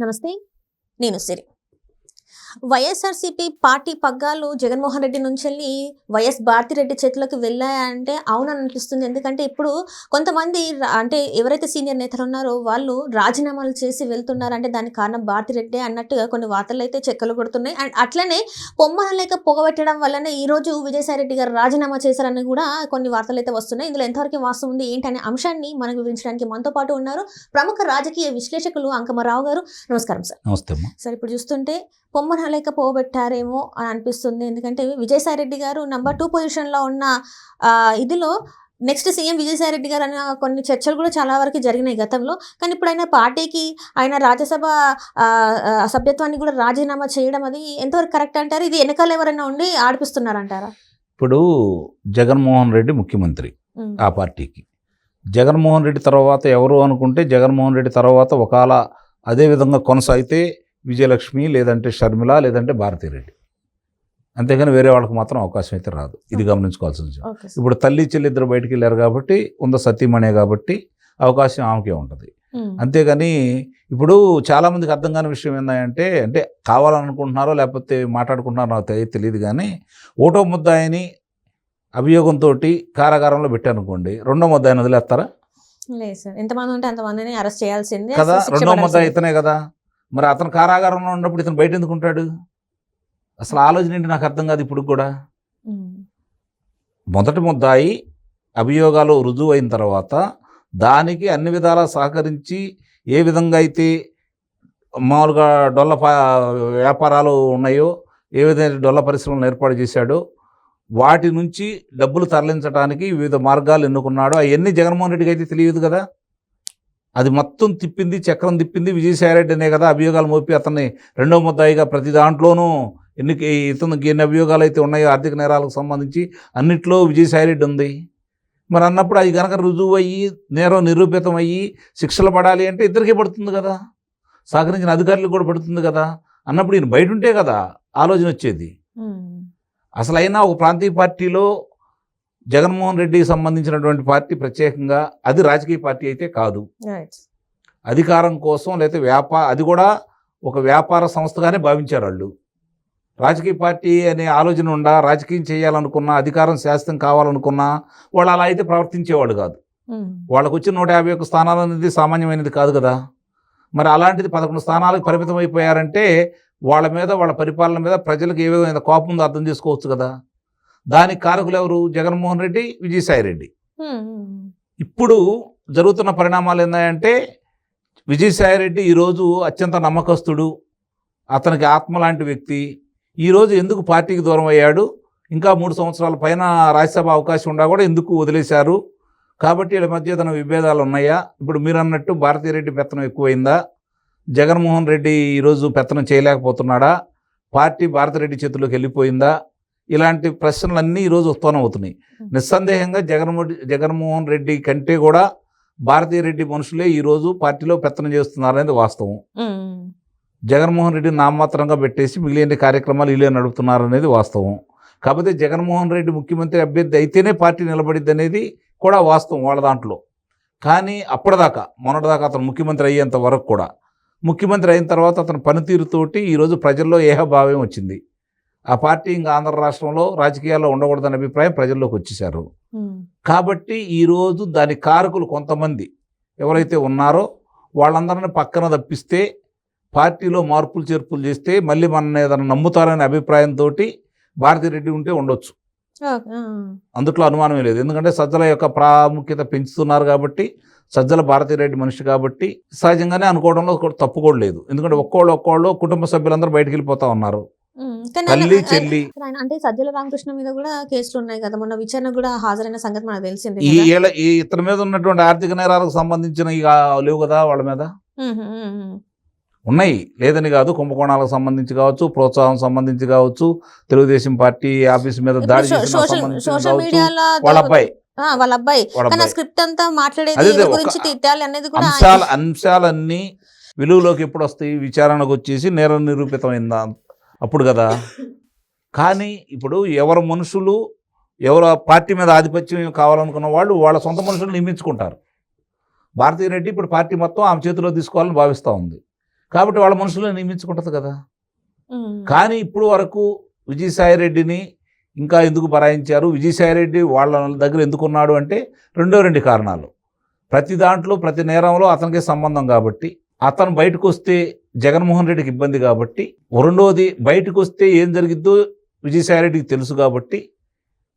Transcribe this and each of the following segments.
నమస్తే. నేను సిరి. వైఎస్ఆర్సీపీ పార్టీ పగ్గాలు జగన్మోహన్ రెడ్డి నుంచి వెళ్ళి వైఎస్ భారతిరెడ్డి చేతిలోకి వెళ్ళాయంటే అవునని అనిపిస్తుంది ఎందుకంటే ఇప్పుడు కొంతమంది అంటే ఎవరైతే సీనియర్ నేతలు ఉన్నారో వాళ్ళు రాజీనామాలు చేసి వెళ్తున్నారు అంటే దానికి కారణం భారతిరెడ్డి అన్నట్టుగా కొన్ని వార్తలు అయితే చెక్కలు కొడుతున్నాయి. అండ్ అట్లనే పొమ్మన లేక పొగబెట్టడం వల్లనే ఈ రోజు విజయసాయి రెడ్డి గారు రాజీనామా చేశారని కూడా కొన్ని వార్తలు అయితే వస్తున్నాయి. ఇందులో ఎంతవరకు వాస్తవం ఉంది ఏంటనే అంశాన్ని మనకు వివరించడానికి మనతో పాటు ఉన్నారు ప్రముఖ రాజకీయ విశ్లేషకులు అంకమరావు గారు. నమస్కారం సార్. నమస్తే సార్ ఇప్పుడు చూస్తుంటే పొమ్మన లేక పోగొట్టారేమో అని అనిపిస్తుంది. ఎందుకంటే విజయసాయి రెడ్డి గారు నంబర్ టూ పొజిషన్లో ఉన్న ఇదిలో నెక్స్ట్ సీఎం విజయసాయి రెడ్డి గారు అన్న కొన్ని చర్చలు కూడా చాలా వరకు జరిగినాయి గతంలో. కానీ ఇప్పుడు ఆయన పార్టీకి ఆయన రాజ్యసభ సభ్యత్వాన్ని కూడా రాజీనామా చేయడం అది ఎంతవరకు కరెక్ట్ అంటారు? ఇది వెనకాల ఎవరైనా ఉండి ఆడిపిస్తున్నారంటారా? ఇప్పుడు జగన్మోహన్ రెడ్డి ముఖ్యమంత్రి ఆ పార్టీకి. జగన్మోహన్ రెడ్డి తర్వాత ఎవరు అనుకుంటే జగన్మోహన్ రెడ్డి తర్వాత ఒకవేళ అదే విధంగా కొనసాగితే విజయలక్ష్మి లేదంటే షర్మిల లేదంటే భారతీరెడ్డి. అంతేగాని వేరే వాళ్ళకి మాత్రం అవకాశం అయితే రాదు. ఇది గమనించుకోవాల్సిన విషయం. ఇప్పుడు తల్లి చెల్లి ఇద్దరు బయటికి వెళ్ళారు కాబట్టి ఉంద సతీమణే కాబట్టి అవకాశం ఆమెకే ఉంటుంది. అంతేగాని ఇప్పుడు చాలామందికి అర్థం కాని విషయం ఏంటంటే అంటే కావాలనుకుంటున్నారో లేకపోతే మాట్లాడుకుంటున్నారో నాకు తెలియదు కానీ ఓటో ముద్దాయిని అభియోగంతో కారాగారంలో పెట్టారనుకోండి రెండో ముద్దాయిని వదిలేస్తారా? లేదు సార్. ఎంతమంది ఉంటే అంతమందిని అరెస్ట్ చేయాల్సిందే. కదా రెండో ముద్దాయి. ఇతనే కదా. మరి అతను కారాగారంలో ఉన్నప్పుడు ఇతను బయట ఎందుకు ఉంటాడు అసలు ఆలోచన ఏంటి నాకు అర్థం కాదు ఇప్పుడు కూడా. మొదటి ముద్దాయి అభియోగాలు రుజువు అయిన తర్వాత దానికి అన్ని విధాలా సహకరించి ఏ విధంగా అయితే మామూలుగా డొల్ల ప- వ్యాపారాలు ఉన్నాయో ఏ విధంగా డొల్ల పరిశ్రమలను ఏర్పాటు చేశాడో వాటి నుంచి డబ్బులు తరలించడానికి వివిధ మార్గాలు ఎన్నుకున్నాడో అవన్నీ జగన్మోహన్ రెడ్డికి అయితే తెలియదు కదా. అది మొత్తం తిప్పింది చక్రం తిప్పింది విజయసాయిరెడ్డి అనే కదా అభియోగాలు మోపి అతన్ని రెండో ముద్దాయిగా ప్రతి దాంట్లోనూ ఎన్ని ఇతనికి ఎన్ని అభియోగాలు అయితే ఉన్నాయో ఆర్థిక నేరాలకు సంబంధించి అన్నిట్లో విజయసాయిరెడ్డి ఉంది. మరి అన్నప్పుడు అది కనుక రుజువు అయ్యి నేరం నిరూపితం అయ్యి శిక్షలు పడాలి అంటే ఇద్దరికీ పడుతుంది కదా. సహకరించిన అధికారులకు కూడా పడుతుంది కదా. అన్నప్పుడు ఈయన బయట ఉంటే కదా ఆలోచన వచ్చేది. అసలు అయినా ఒక ప్రాంతీయ పార్టీలో జగన్మోహన్ రెడ్డికి సంబంధించినటువంటి పార్టీ ప్రత్యేకంగా అది రాజకీయ పార్టీ అయితే కాదు. అధికారం కోసం లేకపోతే వ్యాపార అది కూడా ఒక వ్యాపార సంస్థగానే భావించారు వాళ్ళు. రాజకీయ పార్టీ అనే ఆలోచన ఉండా రాజకీయం చేయాలనుకున్నా అధికారం శాస్త్రం కావాలనుకున్నా వాళ్ళు అలా అయితే ప్రవర్తించేవాడు కాదు. ఉమ్, వాళ్ళకు వచ్చిన నూట యాభై ఒక్క స్థానాలు అనేది సామాన్యమైనది కాదు కదా. మరి అలాంటిది పదకొండు స్థానాలకు పరిమితం అయిపోయారంటే వాళ్ళ మీద వాళ్ళ పరిపాలన మీద ప్రజలకు ఏ విధమైన కోపం ఉందో అర్థం చేసుకోవచ్చు కదా. దానికి కారకులు ఎవరు? జగన్మోహన్ రెడ్డి విజయసాయి రెడ్డి. ఇప్పుడు జరుగుతున్న పరిణామాలు ఏంటంటే విజయసాయిరెడ్డి ఈరోజు అత్యంత నమ్మకస్తుడు అతనికి ఆత్మ లాంటి వ్యక్తి. ఈరోజు ఎందుకు పార్టీకి దూరం అయ్యాడు? ఇంకా మూడు సంవత్సరాల పైన రాజ్యసభ అవకాశం ఉండా కూడా ఎందుకు వదిలేశారు? కాబట్టి వీళ్ళ మధ్య ఏదైనా విభేదాలు ఉన్నాయా? ఇప్పుడు మీరు అన్నట్టు భారతీరెడ్డి పెత్తనం ఎక్కువైందా? జగన్మోహన్ రెడ్డి ఈరోజు పెత్తనం చేయలేకపోతున్నాడా? పార్టీ భారతిరెడ్డి చేతుల్లోకి వెళ్ళిపోయిందా? ఇలాంటి ప్రశ్నలన్నీ ఈరోజు ఉత్పన్నం అవుతున్నాయి. నిస్సందేహంగా జగన్మోహన్ జగన్మోహన్ రెడ్డి కంటే కూడా భారతీయ రెడ్డి మనుషులే ఈరోజు పార్టీలో పెత్తనం చేస్తున్నారనేది వాస్తవం. జగన్మోహన్ రెడ్డి నామమాత్రంగా పెట్టేసి మిగిలిన కార్యక్రమాలు వీళ్ళే నడుపుతున్నారనేది వాస్తవం. కాకపోతే జగన్మోహన్ రెడ్డి ముఖ్యమంత్రి అభ్యర్థి అయితేనే పార్టీ నిలబడిద్ది అనేది కూడా వాస్తవం వాళ్ళ దాంట్లో. కానీ అప్పటిదాకా మొన్నటిదాకా అతను ముఖ్యమంత్రి అయ్యేంత వరకు కూడా ముఖ్యమంత్రి అయిన తర్వాత అతని పనితీరుతోటి ఈరోజు ప్రజల్లో ఏహభావం వచ్చింది. ఆ పార్టీ ఇంకా ఆంధ్ర రాష్ట్రంలో రాజకీయాల్లో ఉండకూడదనే అభిప్రాయం ప్రజల్లోకి వచ్చేసారు కాబట్టి ఈరోజు దాని కారకులు కొంతమంది ఎవరైతే ఉన్నారో వాళ్ళందరిని పక్కన తప్పిస్తే పార్టీలో మార్పులు చేర్పులు చేస్తే మళ్ళీ మన ఏదైనా నమ్ముతారనే అభిప్రాయంతో భారతిరెడ్డి ఉంటే ఉండొచ్చు. అందుట్లో అనుమానమే లేదు. ఎందుకంటే సజ్జల యొక్క ప్రాముఖ్యత పెంచుతున్నారు కాబట్టి సజ్జల భారతిరెడ్డి మనిషి కాబట్టి సహజంగానే అనుకోవడంలో తప్పు కూడా లేదు. ఎందుకంటే ఒక్కోళ్ళు ఒక్కోళ్ళు కుటుంబ సభ్యులందరూ బయటికి వెళ్ళిపోతా ఉన్నారు. తల్లి చెల్లి. అంటే సజ్జల రామకృష్ణ మీద కూడా కేసులు ఉన్నాయి కదా మొన్న విచారణ కూడా హాజరైన సంగతి మనకు తెలిసిందే ఈ ఈ ఇతని మీద ఉన్నటువంటి ఆర్థిక నేరాలకు సంబంధించిన ఇక లేవు కదా వాళ్ళ మీద. ఉన్నాయి. లేదని కాదు కుంభకోణాలకు సంబంధించి కావచ్చు ప్రోత్సాహం సంబంధించి కావచ్చు తెలుగుదేశం పార్టీ ఆఫీస్ మీద దాడి వాళ్ళ అబ్బాయి. వాళ్ళ స్క్రిప్ట్ అంతా మాట్లాడేది గురించి తిట్టాలి అనేది కూడా అంశాలన్నీ విలువలోకి ఎప్పుడు వస్తాయి? విచారణకు వచ్చేసి నేరం నిరూపితమైందా? అప్పుడు కదా. కానీ ఇప్పుడు ఎవరు మనుషులు ఎవరు పార్టీ మీద ఆధిపత్యం కావాలనుకున్న వాళ్ళు వాళ్ళ సొంత మనుషులు నియమించుకుంటారు భారతీయ రెడ్డి ఇప్పుడు పార్టీ మొత్తం ఆమె చేతిలో తీసుకోవాలని భావిస్తూ ఉంది. కాబట్టి వాళ్ళ మనుషులను నియమించుకుంటుంది కదా. కానీ ఇప్పుడు వరకు విజయసాయి రెడ్డిని ఇంకా ఎందుకు బరాయించారు విజయసాయి రెడ్డి వాళ్ళ దగ్గర ఎందుకున్నాడు అంటే రెండో రెండు కారణాలు. ప్రతి దాంట్లో ప్రతి నేరంలో అతనికి సంబంధం కాబట్టి అతను బయటకు వస్తే జగన్మోహన్ రెడ్డికి ఇబ్బంది కాబట్టి రెండోది బయటకు వస్తే ఏం జరిగిద్దో విజయసాయి రెడ్డికి తెలుసు కాబట్టి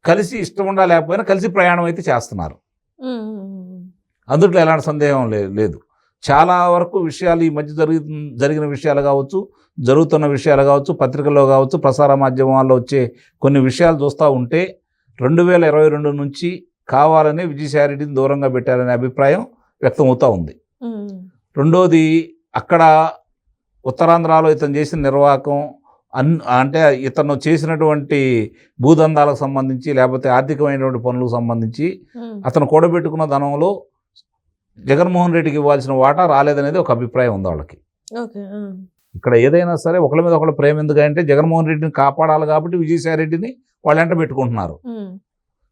కలిసి ఇష్టం ఉండా లేకపోయినా కలిసి ప్రయాణం అయితే చేస్తున్నారు. అందుట్లో ఎలాంటి సందేహం లేదు చాలా వరకు విషయాలు ఈ మధ్య జరిగి జరిగిన విషయాలు కావచ్చు జరుగుతున్న విషయాలు కావచ్చు పత్రికల్లో కావచ్చు ప్రసార మాధ్యమాల్లో వచ్చే కొన్ని విషయాలు చూస్తూ ఉంటే రెండు వేల ఇరవై రెండు నుంచి కావాలనే విజయసాయిరెడ్డిని దూరంగా పెట్టారనే అభిప్రాయం వ్యక్తమవుతూ ఉంది ఉమ్. రెండోది అక్కడ ఉత్తరాంధ్రలో ఇతను చేసిన నిర్వాహకం అన్ అంటే ఇతను చేసినటువంటి భూదందాలకు సంబంధించి లేకపోతే ఆర్థికమైనటువంటి పనులకు సంబంధించి. అతను కూడబెట్టుకున్న ధనంలో జగన్మోహన్ రెడ్డికి ఇవ్వాల్సిన వాటా రాలేదనేది ఒక అభిప్రాయం ఉంది వాళ్ళకి. ఇక్కడ ఏదైనా సరే ఒకళ్ళ మీద ఒకళ్ళ ప్రేమ ఎందుకంటే జగన్మోహన్ రెడ్డిని కాపాడాలి కాబట్టి విజయసాయి రెడ్డిని వాళ్ళు ఎంట పెట్టుకుంటున్నారు.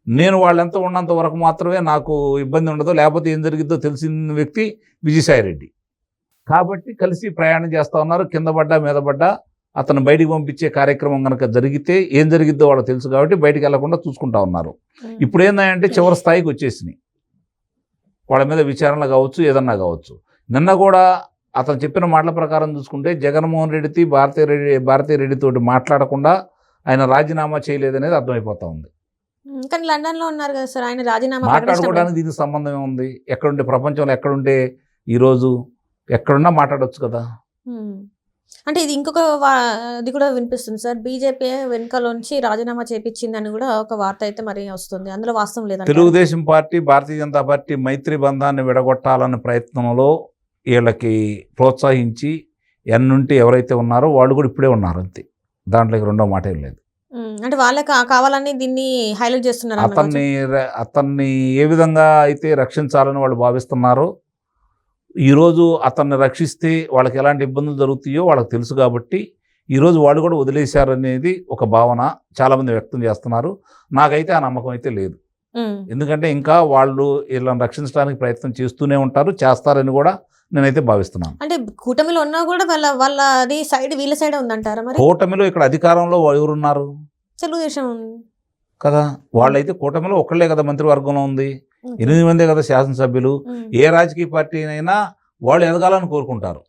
నేను వాళ్ళెంత ఉన్నంత వరకు మాత్రమే నాకు ఇబ్బంది ఉండదు లేకపోతే ఏం జరిగిద్దో తెలిసిన వ్యక్తి విజయసాయి రెడ్డి కాబట్టి కలిసి ప్రయాణం చేస్తూ ఉన్నారు. కింద పడ్డా మీద పడ్డా అతను బయటికి పంపించే కార్యక్రమం కనుక జరిగితే ఏం జరిగిద్దో వాళ్ళకి తెలుసు కాబట్టి బయటికి వెళ్ళకుండా చూసుకుంటా ఉన్నారు. ఇప్పుడు ఏంటంటే చివరి స్థాయికి వచ్చేసినాయి. వాళ్ళ మీద విచారణ కావచ్చు ఏదన్నా కావచ్చు. నిన్న కూడా అతను చెప్పిన మాటల ప్రకారం చూసుకుంటే జగన్మోహన్ రెడ్డితో భారతీయ రెడ్డి భారతీయ రెడ్డితోటి మాట్లాడకుండా ఆయన రాజీనామా చేయలేదనేది అర్థమైపోతా ఉంది. కానీ లండన్లో ఉన్నారు కదా సార్ ఆయన రాజీనామా మాట్లాడుకోవడానికి దీనికి సంబంధం ఏముంది? ఎక్కడుంటే ప్రపంచంలో ఎక్కడుంటే ఈరోజు ఎక్కడున్నా మాట్లాడొచ్చు కదా. అంటే ఇది ఇంకొక ఇది కూడా వినిపిస్తుంది సార్ బీజేపీ వెనుకలోంచి రాజీనామా చేపించిందని కూడా ఒక వార్త అయితే మరి వస్తుంది అందులో వాస్తవం లేదంట తెలుగుదేశం పార్టీ భారతీయ జనతా పార్టీ మైత్రి బంధాన్ని విడగొట్టాలనే ప్రయత్నంలో వీళ్ళకి ప్రోత్సహించి ఎన్నుంటి ఎవరైతే ఉన్నారో వాళ్ళు కూడా ఇప్పుడే ఉన్నారు అంతే దాంట్లోకి రెండో మాట ఏం లేదు. అంటే వాళ్ళే కా- కావాలని దీన్ని హైలైట్ చేస్తున్నారు. అతన్ని అతన్ని ఏ విధంగా అయితే రక్షించాలని వాళ్ళు భావిస్తున్నారో ఈరోజు అతన్ని రక్షిస్తే వాళ్ళకి ఎలాంటి ఇబ్బందులు జరుగుతాయో వాళ్ళకి తెలుసు కాబట్టి ఈరోజు వాళ్ళు కూడా వదిలేశారనేది ఒక భావన చాలామంది వ్యక్తం చేస్తున్నారు. నాకైతే ఆ నమ్మకం అయితే లేదు. ఎందుకంటే ఇంకా వాళ్ళు వీళ్ళని రక్షించడానికి ప్రయత్నం చేస్తూనే ఉంటారు చేస్తారని కూడా నేనైతే భావిస్తున్నాను. అంటే కూటమిలో ఉన్నా కూడా వాళ్ళ వాళ్ళ అది సైడ్ వీళ్ళ సైడ్ ఉందంటారా మరి? కూటమిలో ఇక్కడ అధికారంలో ఎవరున్నారు? తెలుగుదేశం కదా? వాళ్ళైతే కూటమిలో ఒక్కళ్ళే కదా మంత్రివర్గంలో ఉంది. ఎనిమిది మందే కదా శాసనసభ్యులు. ఏ రాజకీయ పార్టీనైనా వాళ్ళు ఎదగాలని కోరుకుంటారు.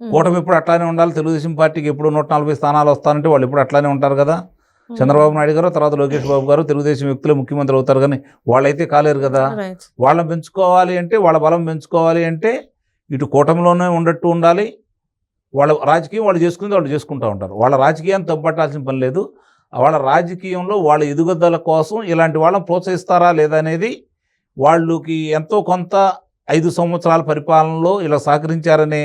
కూటమి ఎప్పుడు అట్లానే ఉండాలి తెలుగుదేశం పార్టీకి ఎప్పుడు నూట నలభై స్థానాలు వస్తానంటే వాళ్ళు ఎప్పుడు అట్లానే ఉంటారు కదా. చంద్రబాబు నాయుడు గారు తర్వాత లోకేష్ బాబు గారు తెలుగుదేశం వ్యక్తులే ముఖ్యమంత్రి అవుతారు కానీ వాళ్ళైతే కాలేరు కదా. వాళ్ళని పెంచుకోవాలి అంటే వాళ్ళ బలం పెంచుకోవాలి అంటే ఇటు కూటమిలోనే ఉండట్టు ఉండాలి. వాళ్ళ రాజకీయం వాళ్ళు చేసుకునేది వాళ్ళు చేసుకుంటూ ఉంటారు. వాళ్ళ రాజకీయాన్ని తప్పట్టాల్సిన పని లేదు. వాళ్ళ రాజకీయంలో వాళ్ళ ఎదుగుదల కోసం ఇలాంటి వాళ్ళని ప్రోత్సహిస్తారా లేదా అనేది వాళ్ళకి ఎంతో కొంత ఐదు సంవత్సరాల పరిపాలనలో ఇలా సహకరించారనే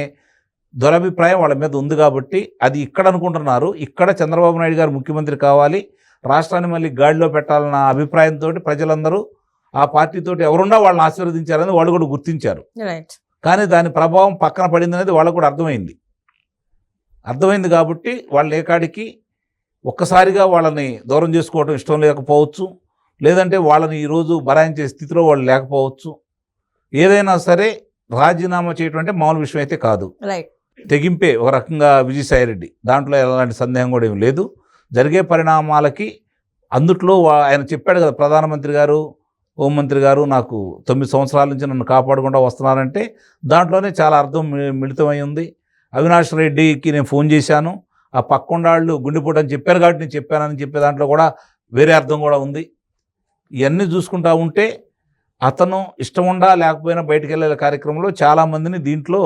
దురభిప్రాయం వాళ్ళ మీద ఉంది కాబట్టి అది ఇక్కడ అనుకుంటున్నారు. ఇక్కడ చంద్రబాబు నాయుడు గారు ముఖ్యమంత్రి కావాలి. రాష్ట్రాన్ని మళ్ళీ గాడిలో పెట్టాలన్న అభిప్రాయంతో ప్రజలందరూ ఆ పార్టీతోటి ఎవరున్నా వాళ్ళని ఆశీర్వదించారని వాళ్ళు కూడా గుర్తించారు. కానీ దాని ప్రభావం పక్కన పడింది అనేది వాళ్ళకు కూడా అర్థమైంది. అర్థమైంది కాబట్టి వాళ్ళ ఏకాడికి ఒక్కసారిగా వాళ్ళని దూరం చేసుకోవడం ఇష్టం లేకపోవచ్చు. లేదంటే వాళ్ళని ఈరోజు బరాయించే స్థితిలో వాళ్ళు లేకపోవచ్చు. ఏదైనా సరే రాజీనామా చేయటం అంటే మామూలు విషయం అయితే కాదు. తెగింపే ఒక రకంగా విజయసాయిరెడ్డి దాంట్లో ఎలాంటి సందేహం కూడా ఏం లేదు. జరిగే పరిణామాలకి అందుట్లో ఆయన చెప్పాడు కదా ప్రధానమంత్రి గారు హోంమంత్రి గారు నాకు తొమ్మిది సంవత్సరాల నుంచి నన్ను కాపాడకుండా వస్తున్నారంటే దాంట్లోనే చాలా అర్థం మిళితమై ఉంది. అవినాష్ రెడ్డికి నేను ఫోన్ చేశాను. ఆ పక్కొండాళ్ళు గుండెపోటు అని చెప్పారు కాబట్టి నేను చెప్పానని చెప్పే దాంట్లో కూడా వేరే అర్థం కూడా ఉంది. ఇవన్నీ చూసుకుంటా ఉంటే అతను ఇష్టం ఉండా లేకపోయినా బయటికి వెళ్ళే కార్యక్రమంలో చాలామందిని దీంట్లో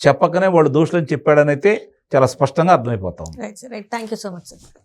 చెప్పకనే వాళ్ళు దోషులని చెప్పాడనైతే చాలా స్పష్టంగా అర్థమైపోతాం right right thank you so much sir